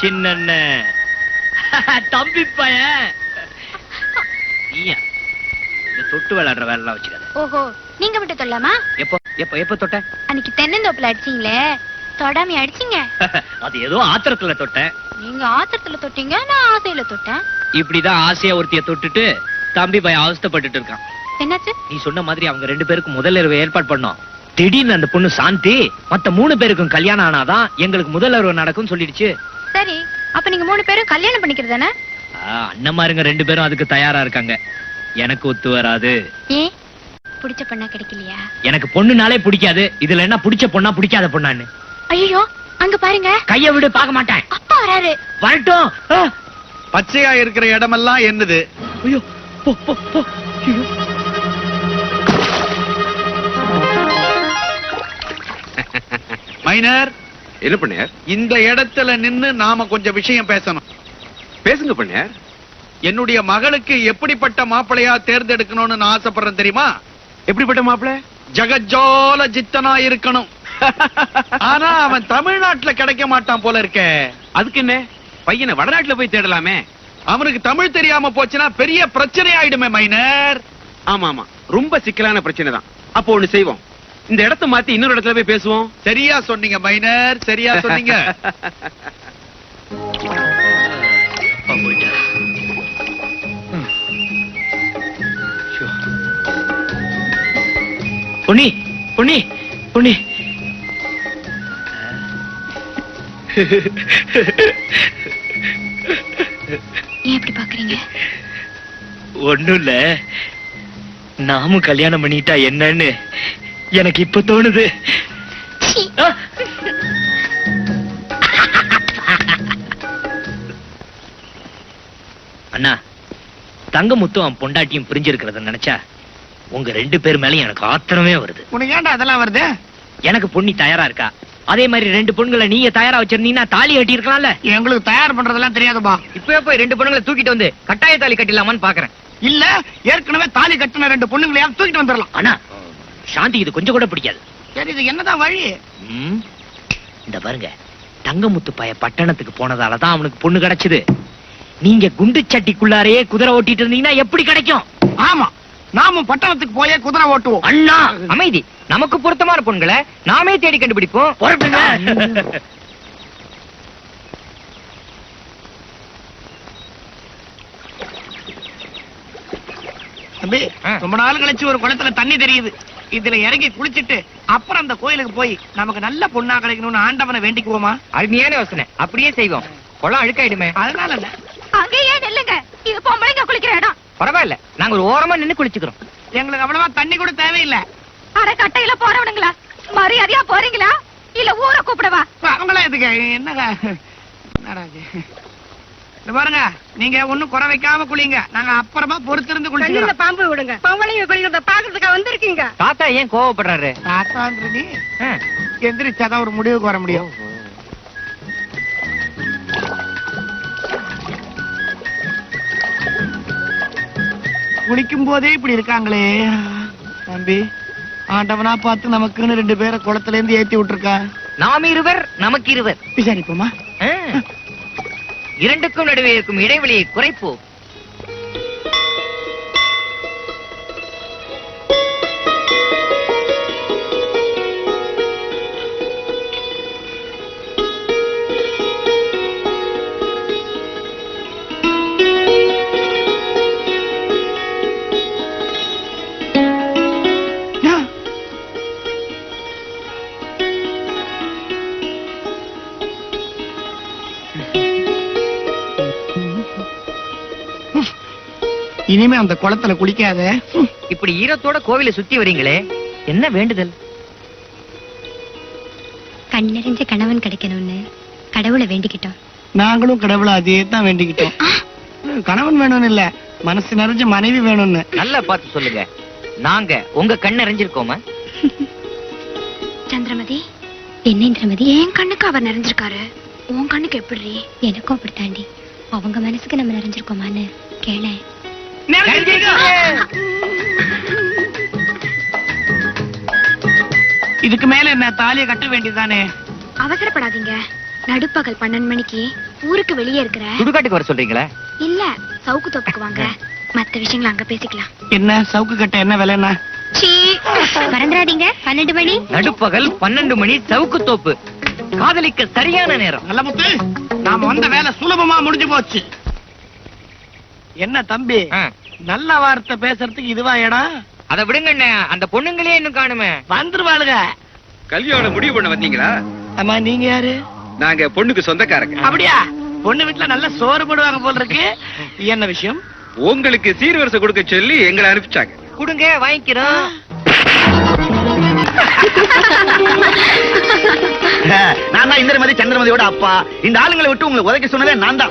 சின்ன தம்பி பையன். நீயா? தொட்டு விளையாடுற வேலை எல்லாம் வச்சுக்காத. ஓஹோ நீங்க மட்டும் சொல்லலாமா எப்போ எப்போ எப்போ தொட்ட? அன்னைக்கு தென்னந்தோப்புல அடிச்சீங்களே தொடாம அடிச்சீங்க? அது ஏதோ ஆத்திரத்துல தொட்டேன் நீங்க ஆத்திரத்துல தொட்டீங்க நான் ஆசையில தொட்டேன். இப்படிதான் ஆசையா ஒருத்திய தொட்டுட்டு தம்பி பையன் அவஸ்தைப்பட்டுட்டு இருக்கான். என்னாச்சு? நீ சொன்ன மாதிரி அவங்க ரெண்டு பேருக்கும் முதல் இரவு ஏற்பாடு பண்ணோம். திடீர்னு அந்த பொண்ணு சாந்தி மத்த மூணு பேருக்கும் கல்யாணம் ஆனாதான் எங்களுக்கு முதல் இரவு நடக்கும்னு சொல்லிடுச்சு. சரி அப்ப நீங்க மூணு பேரும் கல்யாணம் பண்ணிக்கிறது தானே? ஆ, அண்ணன்மாருங்க ரெண்டு பேரும் அதுக்கு தயாரா இருக்காங்க. எனக்கு ஒத்து வராது. ஏன் பிடிச்ச பொண்ணா கிடைக்கலையா? எனக்கு பொண்ணுனாலே பிடிக்காது. இதுல என்ன பிடிச்ச பொண்ணா பிடிக்காத பொண்ணான்னு? ஐயோ அங்க பாருங்க. கைய விடு பார்க்க மாட்டேன். அப்பா வராரு. வரட்டும். ஆ, பச்சையா இருக்கிற இடமெல்லாம் என்னது? ஐயோ போ போ போ. ஐயோ. மைனர் என்ன பண்ணையார்? இந்த இடத்துல நின்னு நாம கொஞ்சம் விஷயம் பேசணும். பேசுங்க பண்ணையார். என்னுடைய மகளுக்கு எப்படிப்பட்ட மாப்பிளையா தேர்ந்தெடுக்கணும்னு நான் ஆசைப்படுறேன் தெரியுமா? எப்படிப்பட்ட மாப்பிள ஜகஜோல ஜித்தனா இருக்கணும். ஆனா அவன் தமிழ்நாட்டுல கிடைக்க மாட்டான் போல இருக்க. அதுக்கு என்ன? பையனை வடநாட்டுல போய் தேடலாமே. அவனுக்கு தமிழ் தெரியாம போச்சுன்னா பெரிய பிரச்சனை ஆயிடுமே மைனர். ஆமா ஆமா ரொம்ப சிக்கலான பிரச்சனை தான். அப்போ ஒண்ணு செய்வோம். இந்த இடத்த மாத்தி இன்னொரு இடத்துல போய் பேசுவோம். சரியா சொன்னீங்க மைனர். சரியா சொன்னீங்க. பொன்னி பொன்னி பொன்னி. ஏன் இப்படி பாக்குறீங்க? ஒண்ணும் இல்ல. நாமும் கல்யாணம் பண்ணிட்டா என்னன்னு எனக்கு இப்ப தோணுது! அண்ணா தங்கமுத்தும் அவன் பொண்டாட்டியும் பிரிஞ்சிருக்கிறத நினைச்சா உங்க ரெண்டு பேர் மேலயும் எனக்கு ஆத்திரமே வருது. உனக்கு ஏன்டா அதெல்லாம் வருது? எனக்கு பொண்ணி தயாரா இருக்கா? அதே மாதிரி ரெண்டு பொண்ணுங்களை நீங்க தயாரா வச்சிருந்தீங்கன்னா தாலி கட்டி இருக்கலாம்ல? எங்களுக்கு தயார் பண்றதெல்லாம் தெரியாதுப்பா. இப்பவே போய் ரெண்டு பொண்ணுங்களை தூக்கிட்டு வந்து கட்டாய தாலி கட்டிடலாமான்னு பாக்குறேன். இல்ல ஏற்கனவே தாலி கட்டின ரெண்டு பொண்ணுங்களையா தூக்கிட்டு வந்துடலாம். அண்ணா சாந்தி இது கொஞ்சம் கூட பிடிக்காது. சரி இது என்னதான் வழி? இந்த பாருங்க தங்கமுத்து பைய பட்டணத்துக்கு போனதால தான் அவனுக்கு பொண்ணு கிடைச்சது. நீங்க குண்டு சட்டிக்குள்ளாரையே குதிரை ஓட்டிட்டு இருந்தீங்கன்னா எப்படி கிடைக்கும்? ஆமா நாமும் பட்டணத்துக்கு போயே குதிரை ஓட்டுவோம். அண்ணா அமைதி. நமக்கு பொருத்தமான பொண்களை நாமே தேடி கண்டுபிடிப்போம். பொறுப்புங்க. தம்பி. ரொம்ப நாள் கழிச்சு ஒரு குளத்துல தண்ணி தெரியுது. இதுல இறங்கி குளிச்சிட்டு அப்புறம் அந்த கோயிலுக்கு போய் நமக்கு நல்ல பொண்ணா கிடைக்கணும்னு ஆண்டவனை வேண்டிக்குவோமா? அருமையான யோசனை. அப்படியே செய்வோம். குளம் அழுக்காயிடுமே. அதனால இல்ல. அங்கேயே நில்லுங்க. இது பொம்பளைங்க குளிக்கிற இடம். பரவாயில்ல. நாங்க ஒரு ஓரமா நின்னு குளிச்சுக்கிறோம். எங்களுக்கு அவ்வளவா தண்ணி கூட தேவையில்லை. அரை கட்டையில போறவனுங்களா? மரியாதையா போறீங்களா? இல்ல ஊரை கூப்பிடவா? அவங்களா இதுக்கு என்னங்க என்னடா இது? பாருங்க நீங்க ஒண்ணும் குறை வைக்காம குளிங்க. நாங்க அப்புறமா பொறுத்திருந்து குளிச்சுக்கிறோம். பாம்பு விடுங்க. பொம்பளைங்க குளிக்கிறத பாக்குறதுக்கா வந்திருக்கீங்க. தாத்தா ஏன் கோவப்படுறாரு? தாத்தான்றது எந்திரிச்சாதான் ஒரு முடிவுக்கு வர முடியும். குளிக்கும் போதே இப்படி இருக்காங்களே. தம்பி ஆண்டவனா பார்த்து நமக்குன்னு ரெண்டு பேரை குளத்துல இருந்து ஏத்தி விட்டுருக்கா? நாம் இருவர் நமக்கு இருவர். விசாரிப்போமா. இரண்டுக்கும் நடுவே இருக்கும் இடைவெளியை குறைப்போம். இனிமே அந்த குளத்துல குளிக்காத. இப்படி ஈரத்தோட கோவிலை சுத்தி வரீங்களே என்ன வேண்டுதல்? கண் நிறைஞ்ச கணவன் கிடைக்கணும்னு கடவுளை வேண்டிக்கிட்டோம். நாங்களும் கடவுளை அதே தான் வேண்டிக்கிட்டோம் கணவன் வேணும்னு இல்ல மனசு நிறைஞ்ச மனைவி வேணும்னு. நல்லா பார்த்து சொல்லுங்க. நாங்க உங்க கண் அறிஞ்சிருக்கோமா சந்திரமதி என்ன இந்திரமதி? என் கண்ணுக்கு அவர் நிறைஞ்சிருக்காரு. உன் கண்ணுக்கு எப்படி? எனக்கும் அப்படி தாண்டி அவங்க மனசுக்கு நம்ம நிறைஞ்சிருக்கோமான்னு கேள இதுக்கு மேல என்ன தாலியை கட்ட வேண்டியதுதானே? அவசரப்படாதீங்க. நடுப்பகல் பன்னெண்டு மணிக்கு ஊருக்கு வெளியே இருக்கிற சுடுகாட்டுக்கு வர சொல்றீங்களா? இல்ல சவுக்கு தோப்புக்கு வாங்க. மத்த விஷயங்களை அங்க பேசிக்கலாம். என்ன சவுக்கு கட்ட என்ன விலைன்னா? சீ மறந்துடாதீங்க. பன்னெண்டு மணி. நடுப்பகல் பன்னெண்டு மணி சவுக்கு தோப்பு. காதலிக்க சரியான நேரம். நல்ல முத்து நாம வந்த வேலை சுலபமா முடிஞ்சு போச்சு. என்ன தம்பி? நல்ல வார்த்தை பேசுறதுக்கு இதுவா இடம் அத விடுங்க அண்ணே அந்த பொண்ணுங்களே இன்னும் காணுமே. வந்துருவாளுங்க. கல்யாணம் முடிவு பண்ண வந்தீங்களா? அம்மா நீங்க யாரு? நாங்க பொண்ணுக்கு சொந்தக்காரங்க. அப்படியா? பொண்ணு வீட்டுல நல்ல சோறு போடுவாங்க போல இருக்கு. என்ன விஷயம்? உங்களுக்கு சீர்வரிசை கொடுக்க சொல்லி எங்களை அனுப்பிச்சாங்க. கொடுங்க வாங்கிக்கிறோம். நான் தான் இந்திரமதி சந்திரமதியோட அப்பா. இந்த ஆளுங்களை விட்டு உங்களை உதைக்க சொன்னதே நான் தான்.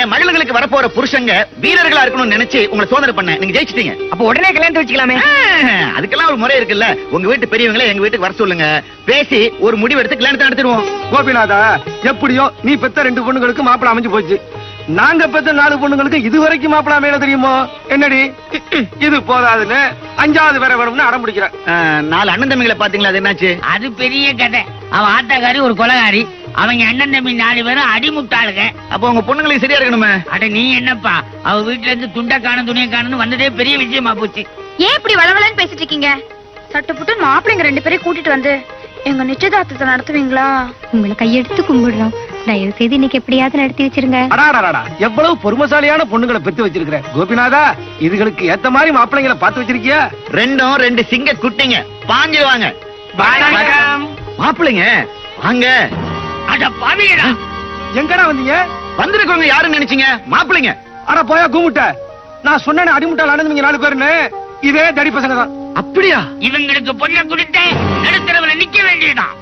என் மகளுங்களுக்கு வரப்போற புருஷங்க வீரர்களா இருக்கணும்னு நினைச்சு உங்களை சோதனை பண்ணேன் நீங்க ஜெயிச்சிட்டீங்க. அப்ப உடனே கல்யாணத்தை வச்சுக்கலாமே. அதுக்கெல்லாம் ஒரு முறை இருக்குல்ல. உங்க வீட்டு பெரியவங்களே எங்க வீட்டுக்கு வர சொல்லுங்க. பேசி ஒரு முடிவு எடுத்து கல்யாணத்தை நடத்திடுவோம். கோபிநாதா எப்படியோ நீ பெத்த ரெண்டு பொண்ணுங்களுக்கு மாப்பிள அமைஞ்சு போச்சு. நாங்க பெத்த நாலு பொண்ணுங்களுக்கு இது வரைக்கும் மாப்பிள அமையல தெரியுமோ? என்னடி? இது போதாதுன்னு அஞ்சாவது வேற வேணும்னு அடம் பிடிக்கிறேன். நாலு அண்ணன் தம்பிகளை பாத்தீங்களா அது என்னாச்சு? அது பெரிய கதை. அவன் ஆத்தாக்காரி ஒரு கொலகாரி. அவங்க அண்ணன் தம்பி நாலு பேரும் அடிமுட்டாளுங்க. அப்போ உங்க பொண்ணுங்களுக்கு சரியா இருக்கணுமே? அட நீ என்னப்பா? அவ வீட்டுல இருந்து துண்டை காணும் துணியை காணும்னு வந்ததே பெரிய விஷயமா போச்சு. ஏன் இப்படி வளவலன்னு பேசிட்டு இருக்கீங்க? சட்டு புட்டு மாப்பிள்ளைங்க ரெண்டு பேரையும் கூட்டிட்டு வந்து எங்க நிச்சயதார்த்தத்தை நடத்துவீங்களா? உங்களை கையெடுத்து கும்பிடுறோம் தயவு செய்து இன்னைக்கு எப்படியாவது நடத்தி வச்சிருங்க. எவ்வளவு பொறுமசாலியான பொண்ணுங்களை பெத்து வச்சிருக்கிற. கோபிநாதா இதுகளுக்கு ஏத்த மாதிரி மாப்பிள்ளைங்களை பார்த்து வச்சிருக்கியா? ரெண்டும் ரெண்டு சிங்க குட்டிங்க. பாஞ்சு வாங்க. வணக்கம். மாப்பிள்ளைங்க வாங்க. அட பாவியடா. எங்கடா வந்தீங்க? வந்திருக்கவங்க யாருன்னு நினைச்சீங்க? மாப்பிள்ளைங்க. அட போயா கூமுட்ட. நான் சொன்னேனே அடிமுட்டால் ஆனந்தவங்க நாலு பேருன்னு. இதே தடி பசங்க தான். அப்படியா? இவங்களுக்கு பொண்ணை கொடுத்த நடுத்தரவுல நிக்க வேண்டியதுதான்.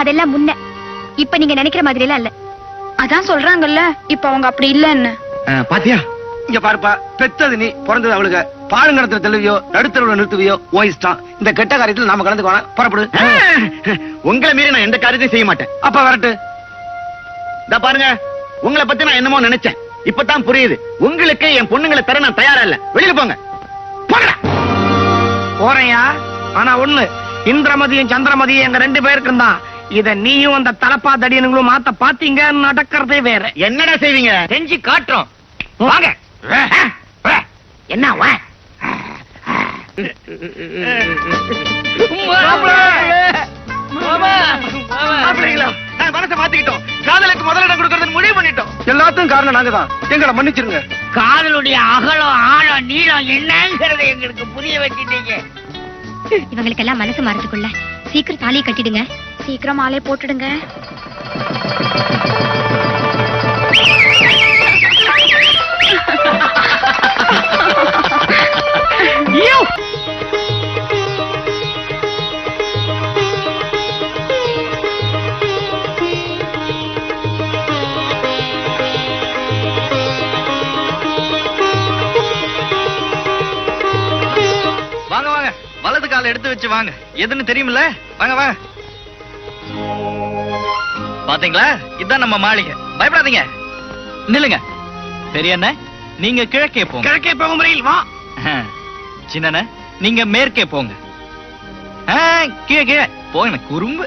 அதெல்லாம் முன்ன. இப்ப நீங்க நினைக்கிற மாதிரி எல்லாம் இல்ல. அதான் சொல்றாங்கல்ல இப்ப அவங்க அப்படி இல்லன்னு. பாத்தியா? இங்க பாருப்பா பெத்தது நீ பிறந்தது அவளுக. பாலுங்கடத்துல தெளிவியோ நடுத்தரவுல நிறுத்துவியோ உன் இஷ்டம். இந்த கெட்ட காரியத்துல நாம கலந்துக்கு வேணாம். புறப்படு. உங்களை மீறி நான் எந்த காரியத்தையும் செய்ய மாட்டேன். அப்ப வரட்டு. இதா பாருங்க உங்களை பத்தி நான் என்னமோ நினைச்சேன். இப்பதான் புரியுது. உங்களுக்கு என் பொண்ணுங்களை தர நான் தயாரா இல்ல. வெளியில போங்க. போறையா ஆனா ஒண்ணு இந்திரமதியும் சந்திரமதியும் எங்க ரெண்டு பேருக்கும் தான். இத நீயும் அந்த தலப்பா தடியனுங்களும் மாத்த பாத்தீங்க நடக்கிறதே வேற. என்னடா செய்வீங்க? செஞ்சு காட்டுறோம். வாங்க. என்ன வா மாப்பிள்ளைங்களா, நான் மனசை மாத்திக்கிட்டோம். காதலுக்கு முதலிடம் கொடுக்கறது முடிவு பண்ணிட்டோம். எல்லாத்துக்கும் காரணம் நாங்க தான் எங்களை மன்னிச்சிருங்க. காதலுடைய அகலம் ஆழம் நீளம் என்னங்கறத எங்களுக்கு புரிய வச்சிட்டீங்க. இவங்களுக்கெல்லாம் மனசு மாறதுக்குள்ள சீக்கிரம் தாலியை கட்டிடுங்க. சீக்கிரம் மாலை போட்டுடுங்க. வச்சு வாங்க. எதுன்னு தெரியுமில்ல? வாங்க வாங்க. பாத்தீங்களா? இதான் நம்ம மாளிகை. பயப்படாதீங்க. நில்லுங்க. பெரியண்ண நீங்க கிழக்கே போங்க. கிழக்கே போகும் முறையில் வா. சின்னண்ண நீங்க மேற்கே போங்க. கீழே கீழே. போங்க குறும்பு.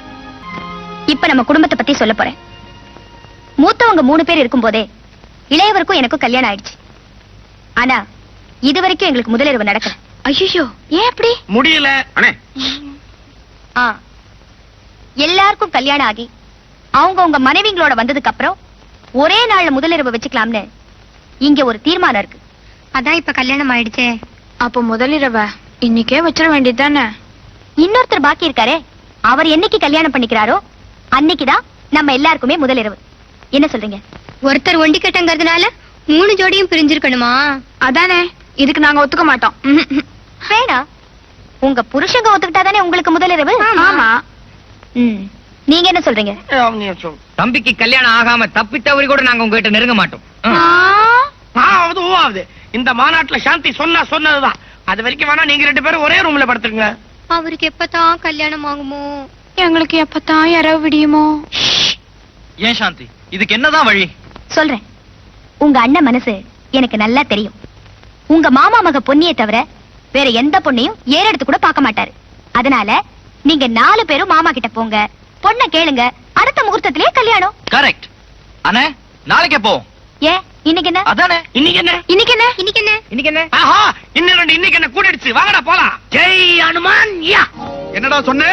இப்ப நம்ம குடும்பத்தை பத்தி சொல்ல போறேன். மூத்தவங்க மூணு பேர் இருக்கும் போதே இளையவருக்கும் எனக்கும் கல்யாணம் ஆயிடுச்சு. ஆனா இது வரைக்கும் எங்களுக்கு முதலிரவு நடக்கல. ஐயோ ஏன் அப்படி? முடியல. அண்ணே. ஆ. எல்லாருக்கும் கல்யாணம் ஆகி அவங்க உங்க மனைவிங்களோட வந்ததுக்கு அப்புறம் ஒரே நாள்ல முதலிரவு வச்சுக்கலாம்னு இங்க ஒரு தீர்மானம் இருக்கு. அதான் இப்ப கல்யாணம் ஆயிடுச்சே. அப்போ முதலிரவ இன்னைக்கே வச்சிட வேண்டியதுதானே? இன்னொருத்தர் பாக்கி இருக்காரே அவர் என்னைக்கு கல்யாணம் பண்ணிக்கிறாரோ அன்னைக்குதான் நம்ம எல்லாருக்குமே முதலிரவு. என்ன சொல்றீங்க? ஒருத்தர் ஒண்டி கட்டங்கிறதுனால மூணு ஜோடியும் பிரிஞ்சிருக்கணுமா? அதானே இதுக்கு நாங்க ஒத்துக்க மாட்டோம். வேணாம் உங்க புருஷங்க ஒத்துக்கிட்டாதானே உங்களுக்கு முதலிரவு ஆமா. ம். நீங்க என்ன சொல்றீங்க? தம்பிக்கு கல்யாணம் ஆகாம தப்பி தவறி கூட நாங்க உங்ககிட்ட நெருங்க மாட்டோம். ஆ. ஆவது ஊவாவது இந்த மாநாட்டுல சாந்தி சொன்னா சொன்னதுதான். அது வரைக்கும் வேணா நீங்க ரெண்டு பேரும் ஒரே ரூம்ல படுத்துருங்க அவருக்கு எப்பதான் கல்யாணம் ஆகுமோ? எங்களுக்கு எப்பதான் இரவு விடியுமோ? ஏன் சாந்தி? இதுக்கு என்னதான் வழி? சொல்றேன். உங்க அண்ணன் மனசு எனக்கு நல்லா தெரியும். உங்க மாமா மக பொன்னியை தவிர வேற எந்த பொண்ணையும் ஏறெடுத்து கூட பார்க்க மாட்டாரு. அதனால நீங்க நாலு பேரும் மாமா கிட்ட போங்க. பொண்ணை கேளுங்க. அடுத்த முகூர்த்தத்திலே கல்யாணம். கரெக்ட் அண்ணே நாளைக்கு எப்போ ஏன் இன்னைக்கு என்ன? அதானே? இன்னைக்கு என்ன? இன்னைக்கு என்ன? இன்னைக்கு என்ன? இன்னைக்கு என்ன? ஆஹா இன்னும் ரெண்டு இன்னைக்கு என்ன? கூட்டிடுச்சு வாங்கடா போலாம். ஜெய் அனுமான் யா. என்னடா சொன்ன?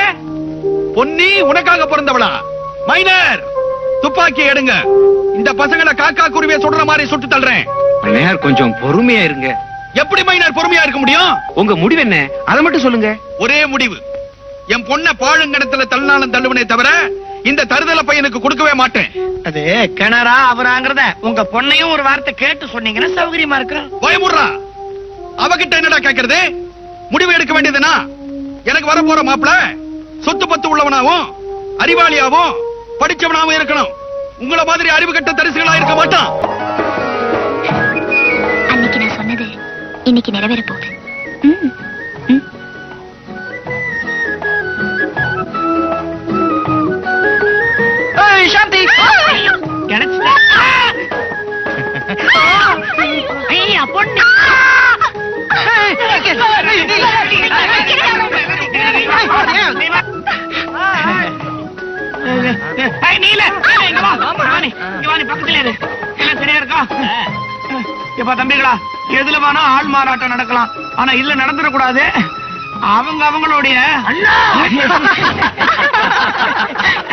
பொன்னி உனக்காக பிறந்தவளா? மைனர் துப்பாக்கி எடுங்க. இந்த பசங்களை காக்கா குருவிய சுடுற மாதிரி சுட்டு தள்ளுறேன். அண்ணையார் கொஞ்சம் பொறுமையா இருங்க. எப்படி மைனர் பொறுமையா இருக்க முடியும்? உங்க முடிவு என்ன? அதை மட்டும் சொல்லுங்க. ஒரே முடிவு. என் பொண்ண பாழுங்கணத்துல தள்ளினாலும் தள்ளுவனே தவிர இந்த தருதல பையனுக்கு கொடுக்கவே மாட்டேன். அது கிணறா அவராங்கிறத உங்க பொண்ணையும் ஒரு வார்த்தை கேட்டு சொன்னீங்கன்னா சௌகரியமா இருக்கும் பயமுடுறா அவகிட்ட என்னடா கேக்குறது? முடிவு எடுக்க வேண்டியதுனா எனக்கு வர போற மாப்பிள சொத்து பத்து உள்ளவனாவும் அறிவாளியாவும் படிச்சவனாவும் இருக்கணும். உங்கள மாதிரி அறிவு கட்ட தரிசுகளா இருக்க மாட்டான். இன்னைக்கு நிறைவேற போகுது. ம், இப்ப தம்பிகளா எதுல வேணா ஆள் மாறாட்டம் நடக்கலாம். ஆனா இதுல நடந்துடக்கூடாது. அவங்க அவங்களுடைய